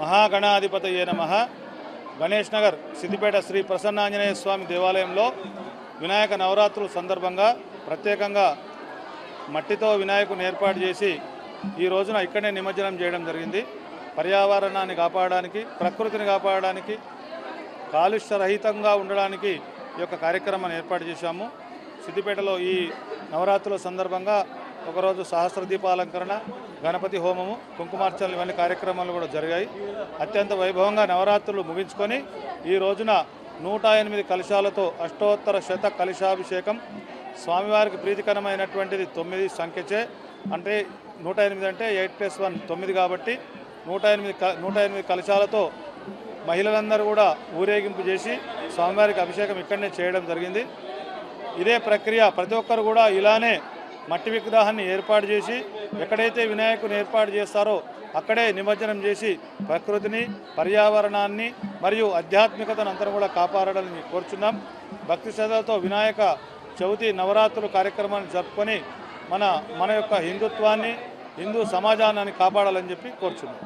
మహాగణాధిపతయే నమ. గణేష్ నగర్ సిద్దిపేట శ్రీ ప్రసన్నాంజనేయ స్వామి దేవాలయంలో వినాయక నవరాత్రుల సందర్భంగా ప్రత్యేకంగా మట్టితో వినాయకుని ఏర్పాటు చేసి ఈ రోజున ఇక్కడనే నిమజ్జనం చేయడం జరిగింది. పర్యావరణాన్ని కాపాడడానికి ప్రకృతిని కాపాడడానికి కాలుష్యరహితంగా ఉండడానికి ఈ యొక్క కార్యక్రమాన్ని ఏర్పాటు చేశాము. సిద్దిపేటలో ఈ నవరాత్రుల సందర్భంగా ఒకరోజు సహస్ర దీపాలంకరణ గణపతి హోమము కుంకుమార్చనలు ఇవన్నీ కార్యక్రమాలు కూడా జరిగాయి. అత్యంత వైభవంగా నవరాత్రులు ముగించుకొని ఈ రోజున నూట ఎనిమిది కలశాలతో అష్టోత్తర శత కలశాభిషేకం. స్వామివారికి ప్రీతికరమైనటువంటిది తొమ్మిది సంఖ్యచే అంటే నూట ఎనిమిది అంటే ఎయిట్ ప్లస్ వన్ తొమ్మిది కాబట్టి నూట ఎనిమిది క నూట ఎనిమిది కలశాలతో మహిళలందరూ కూడా ఊరేగింపు చేసి స్వామివారికి అభిషేకం ఇక్కడనే చేయడం జరిగింది. ఇదే ప్రక్రియ ప్రతి ఒక్కరు కూడా ఇలానే మట్టి విగ్రహాన్ని ఏర్పాటు చేసి ఎక్కడైతే వినాయకుని ఏర్పాటు చేస్తారో అక్కడే నిమజ్జనం చేసి ప్రకృతిని పర్యావరణాన్ని మరియు ఆధ్యాత్మికతను అంతా కూడా కాపాడాలని కోరుచున్నాం. భక్తి శ్రద్ధలతో వినాయక చవితి నవరాత్రులు కార్యక్రమాన్ని జరుపుకొని మన మన యొక్క హిందుత్వాన్ని హిందూ సమాజాన్ని కాపాడాలని చెప్పి కోరుచున్నాం.